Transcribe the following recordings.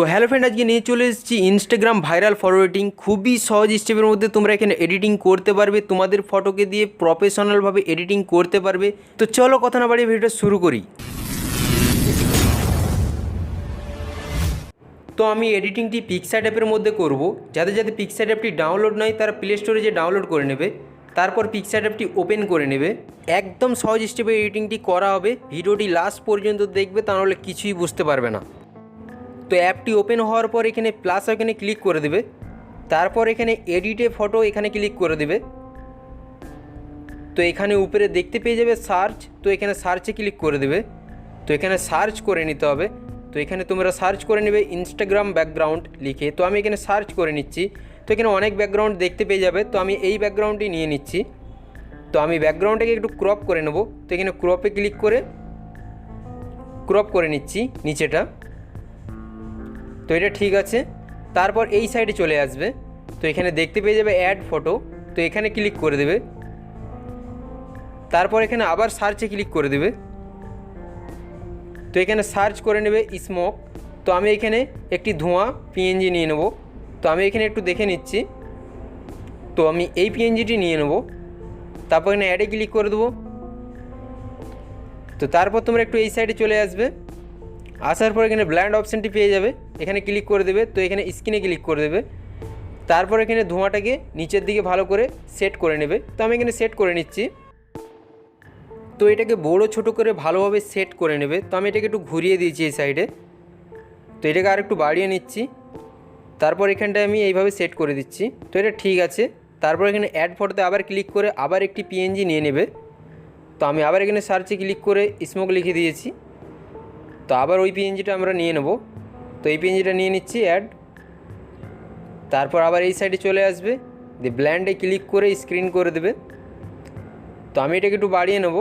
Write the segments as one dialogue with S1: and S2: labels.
S1: তো hello friend আজকে নিয়ে চলে এসেছি ইনস্টাগ্রাম ভাইরাল ফরওয়ার্ডিং খুবই সহজ স্টেপের মধ্যে তোমরা এখানে এডিটিং করতে পারবে। তোমাদের ফটোকে দিয়ে প্রফেশনালভাবে এডিটিং করতে পারবে। তো চলো কথা না বাড়িয়ে ভিডিওটা শুরু করি। তো আমি এডিটিংটি পিক্সার অ্যাপের মধ্যে করব। যাদের যাদের পিক্সার অ্যাপটি ডাউনলোড নয়, তারা প্লে স্টোরে যে ডাউনলোড করে নেবে, তারপর পিক্সার অ্যাপটি ওপেন করে নেবে। একদম সহজ স্টেপে এডিটিংটি করা হবে। ভিডিওটি লাস্ট পর্যন্ত দেখবে, তাহলে কিছুই বুঝতে পারবে না। তো অ্যাপটি ওপেন হওয়ার পর এখানে প্লাস এখানে ক্লিক করে দেবে। তারপর এখানে এডিটে ফটো এখানে ক্লিক করে দেবে। তো এখানে উপরে দেখতে পেয়ে যাবে সার্চ তো এখানে সার্চে ক্লিক করে দেবে। তো এখানে সার্চ করে নিতে হবে। তো এখানে তোমরা সার্চ করে নেবে ইনস্টাগ্রাম ব্যাকগ্রাউন্ড লিখে। তো আমি এখানে সার্চ করে নিচ্ছি। তো এখানে অনেক ব্যাকগ্রাউন্ড দেখতে পেয়ে যাবে। তো আমি এই ব্যাকগ্রাউন্ডটি নিয়ে নিচ্ছি। তো আমি ব্যাকগ্রাউন্ডটাকে একটু ক্রপ করে নেব। তো এখানে ক্রপে ক্লিক করে ক্রপ করে নিচ্ছি নিচেটা। তো এটা ঠিক আছে। তারপর এই সাইডে চলে আসবে। তো এখানে দেখতে পেয়ে যাবে অ্যাড ফটো তো এখানে ক্লিক করে দেবে। তারপর এখানে আবার সার্চে ক্লিক করে দেবে। তো এখানে সার্চ করে নেবে স্মোক তো আমি এখানে একটি ধোঁয়া পিএনজি নিয়ে নেব। তো আমি এখানে একটু দেখে নিচ্ছি। তো আমি এই পিএনজিটি নিয়ে নেব। তারপর এখানে অ্যাডে ক্লিক করে দেবো। তো তারপর তোমরা একটু এই সাইডে চলে আসবে। আসার পর এখানে ব্ল্যান্ড অপশানটি পেয়ে যাবে। এখানে ক্লিক করে দেবে, তো এখানে স্ক্রিনে ক্লিক করে দেবে। তারপর এখানে ধোঁয়াটাকে নিচের দিকে ভালো করে সেট করে নেবে। তো আমি এখানে সেট করে নিচ্ছি। তো এটাকে বড় ছোট করে ভালোভাবে সেট করে নেবে। তো আমি এটাকে একটু ঘুরিয়ে দিয়েছি এই সাইডে তো এটাকে আর একটু বাড়িয়ে নিচ্ছি। তারপর এখানটায় আমি এইভাবে সেট করে দিচ্ছি। তো এটা ঠিক আছে। তারপর এখানে অ্যাড ফটোতে আবার ক্লিক করে আবার একটি পিএনজি নিয়ে নেবে। তো আমি আবার এখানে সার্চে ক্লিক করে স্মোক লিখে দিয়েছি। তো আবার ওই পিএনজিটা আমরা নিয়ে নেব। তো এই পিএনজিটা নিয়ে নিচ্ছি অ্যাড তারপর আবার এই সাইডে চলে আসবে। দিয়ে ব্ল্যান্ডে ক্লিক করে স্ক্রিন করে দেবে। তো আমি এটাকে একটু বাড়িয়ে নেব।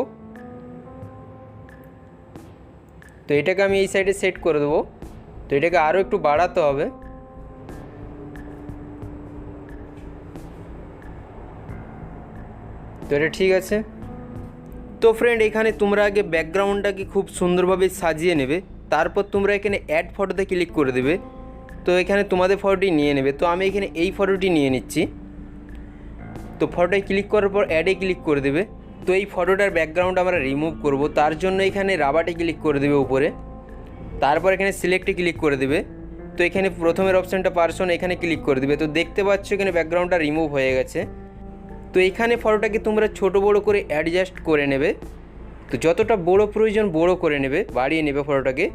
S1: তো এটাকে আমি এই সাইডে সেট করে দেবো। তো এটাকে আরও একটু বাড়াতে হবে। তো এটা ঠিক আছে। তো ফ্রেন্ড এখানে তোমরা আগে ব্যাকগ্রাউন্ডটাকে খুব সুন্দরভাবে সাজিয়ে নেবে। তারপর তোমরা এখানে অ্যাড ফটোতে ক্লিক করে দেবে। তো এখানে তোমাদের ফটোটি নিয়ে নেবে। তো আমি এখানে এই ফটোটি নিয়ে নিচ্ছি। তো ফটোয় ক্লিক করার পর অ্যাডে ক্লিক করে দেবে। তো এই ফটোটার ব্যাকগ্রাউন্ড আমরা রিমুভ করব। তার জন্য এখানে রাবাটে ক্লিক করে দেবে উপরে। তারপর এখানে সিলেক্টে ক্লিক করে দেবে। তো এখানে প্রথমের অপশানটা পার্সন এখানে ক্লিক করে দেবে। তো দেখতে পাচ্ছ এখানে ব্যাকগ্রাউন্ডটা রিমুভ হয়ে গেছে। তো এখানে ফটোটাকে তোমরা ছোট বড় করে অ্যাডজাস্ট করে নেবে। তো যতটা বড় প্রয়োজন বড় করে নেবে, বাড়িয়ে নেবে ফটোটাকে,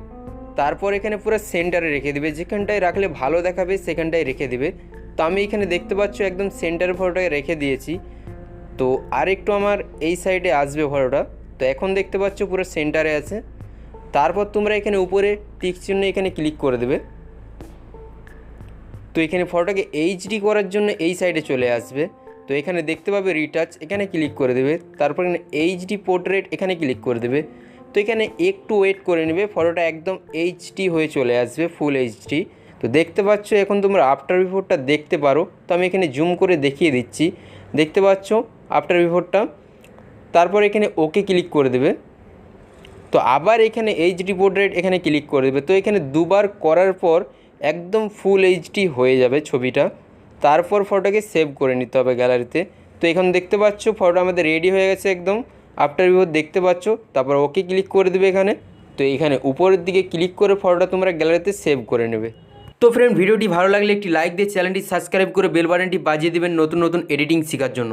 S1: তারপর এখানে পুরো সেন্টারে রেখে দেবে। যেখানটায় রাখলে ভালো দেখাবে, সেখানটায় রেখে দেবে। তো আমি এখানে দেখতে পাচ্ছ একদম সেন্টারে ফটোটাকে রেখে দিয়েছি। তো আর একটু আমার এই সাইডে আসবে ফটোটা। তো এখন দেখতে পাচ্ছ পুরো সেন্টারে আছে। তারপর তোমরা এখানে উপরে টিক চিহ্ন এখানে ক্লিক করে দেবে। তো এখানে ফটোটাকে এইচডি করার জন্য এই সাইডে চলে আসবে। তো এখানে দেখতে পাবে রিটাচ এখানে ক্লিক করে দেবে। তারপর এখানে এইচডি পোর্ট্রেট এখানে ক্লিক করে দেবে। তো এখানে একটু ওয়েট করে নেবে ফটোটা একদম এইচডি হয়ে চলে আসবে ফুল এইচডি তো দেখতে পাচ্ছ, এখন তোমরা আফটার বিফোরটা দেখতে পারো। তো আমি এখানে জুম করে দেখিয়ে দিচ্ছি। দেখতে পাচ্ছ আফটার বিফোরটা তারপর এখানে ওকে ক্লিক করে দেবে। তো আবার এখানে এইচডি পোর্ট্রেট এখানে ক্লিক করে দেবে। তো এখানে দুবার করার পর একদম ফুল এইচডি হয়ে যাবে ছবিটা। তারপর ফটোকে সেভ করে নিতে হবে গ্যালারিতে। তো এখন দেখতে পাচ্ছ ফটো আমাদের রেডি হয়ে গেছে একদম। আফটার ভিউ দেখতে পাচ্ছ, তারপর ওকে ক্লিক করে দেবে এখানে। তো এখানে উপরের দিকে ক্লিক করে ফটোটা তোমরা গ্যালারিতে সেভ করে নেবে। তো ফ্রেন্ড ভিডিওটি ভালো লাগলে একটি লাইক দিয়ে চ্যানেলটি সাবস্ক্রাইব করে বেল বাটনটি বাজিয়ে দেবেন নতুন নতুন এডিটিং শেখার জন্য।